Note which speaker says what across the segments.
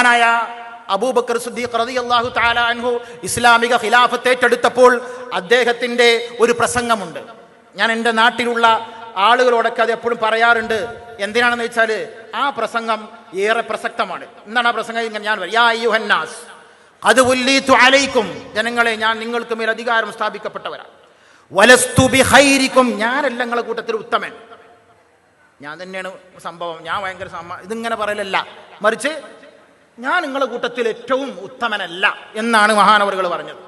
Speaker 1: മഹാനായ അബൂബക്കർ സുദ്ദീഖ് റളിയല്ലാഹു തആല അൻഹു ഇസ്ലാമിക ഖിലാഫത്ത് ഏറ്റെടുത്തപ്പോൾ അദ്ദേഹത്തിന്റെ ഒരു പ്രസംഗമുണ്ട്. ഞാൻ എന്റെ നാട്ടിലുള്ള ആളുകളോടൊക്കെ അത് എപ്പോഴും പറയാറുണ്ട് എന്തിനാണെന്ന് വെച്ചാൽ ആ പ്രസംഗം ഏറെ പ്രസക്തമാണ്. എന്താണ് ആ പ്രസംഗം? ഇങ്ങനെ ഞാൻ വരിയാസ് അത് ഉല്ലീത്തു ജനങ്ങളെ ഞാൻ നിങ്ങൾക്ക് മേൽ അധികാരം സ്ഥാപിക്കപ്പെട്ടവരാണ്. വലസ്തു ബിഹൈരിക്കും ഞാനല്ല നിങ്ങളെ കൂട്ടത്തിൽ ഉത്തമൻ. ഞാൻ തന്നെയാണ് സംഭവം. ഞാൻ ഭയങ്കര ഇതിങ്ങനെ പറയലല്ല. മറിച്ച് ഞാൻ നിങ്ങളുടെ കൂട്ടത്തിൽ ഏറ്റവും ഉത്തമനല്ല എന്നാണ് മഹാനവറുകൾ പറഞ്ഞത്.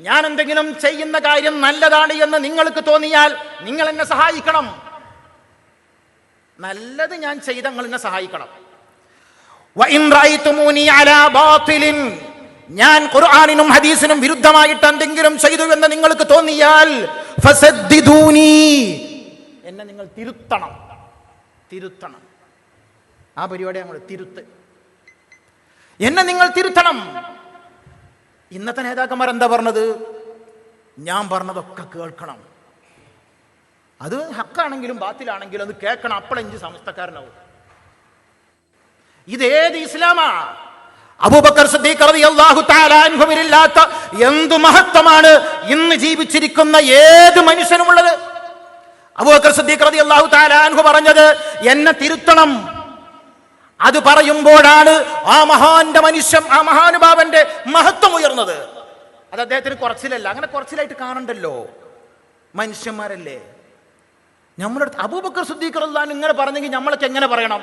Speaker 1: ഞാൻ എന്തെങ്കിലും ചെയ്യുന്ന കാര്യം നല്ലതാണ് എന്ന് നിങ്ങൾക്ക് തോന്നിയാൽ നിങ്ങൾ എന്നെ സഹായിക്കണം. നല്ലത് ഞാൻ ചെയ്ത നിങ്ങൾ എന്നെ സഹായിക്കണം. ഞാൻ ഖുർആാനിനും ഹദീസിനും വിരുദ്ധമായിട്ട് എന്തെങ്കിലും ചെയ്തു എന്ന് നിങ്ങൾക്ക് തോന്നിയാൽ എന്നെ നിങ്ങൾ തിരുത്തണം. തിരുത്തണം. ആ പരിപാടി നമ്മൾ തിരുത്ത്. എന്നെ നിങ്ങൾ തിരുത്തണം. ഇന്നത്തെ നേതാക്കന്മാർ എന്താ പറഞ്ഞത്? ഞാൻ പറഞ്ഞതൊക്കെ കേൾക്കണം. അത് ഹക്കാണെങ്കിലും ബാത്തിലാണെങ്കിലും അത് കേൾക്കണം. അപ്പോഴെഞ്ച് സമസ്തക്കാരനാവും. ഇതേത് ഇസ്ലാമാ? അബൂബക്കർ സിദ്ദീഖ് റളിയല്ലാഹു തആല എന്തു മഹത്വമാണ് ഇന്ന് ജീവിച്ചിരിക്കുന്ന ഏത് മനുഷ്യനുമുള്ളത്? അബൂബക്കർ സിദ്ദീഖ് റളിയല്ലാഹു തആല അൻഹു പറഞ്ഞത് എന്നെ തിരുത്തണം. അത് പറയുമ്പോഴാണ് ആ മഹാന്റെ മനുഷ്യൻ ആ മഹാനുഭാവന്റെ മഹത്വം ഉയർന്നത്. അത് അദ്ദേഹത്തിന് കുറച്ചിലല്ല അങ്ങനെ കുറച്ചിലായിട്ട് കാണണ്ടല്ലോ. മനുഷ്യന്മാരല്ലേ? നമ്മളടുത്ത് അബൂബക്കർ സിദ്ദീഖ് റളിയല്ലാഹു അൻഹു ഇങ്ങനെ പറഞ്ഞെങ്കിൽ നമ്മളൊക്കെ എങ്ങനെ പറയണം?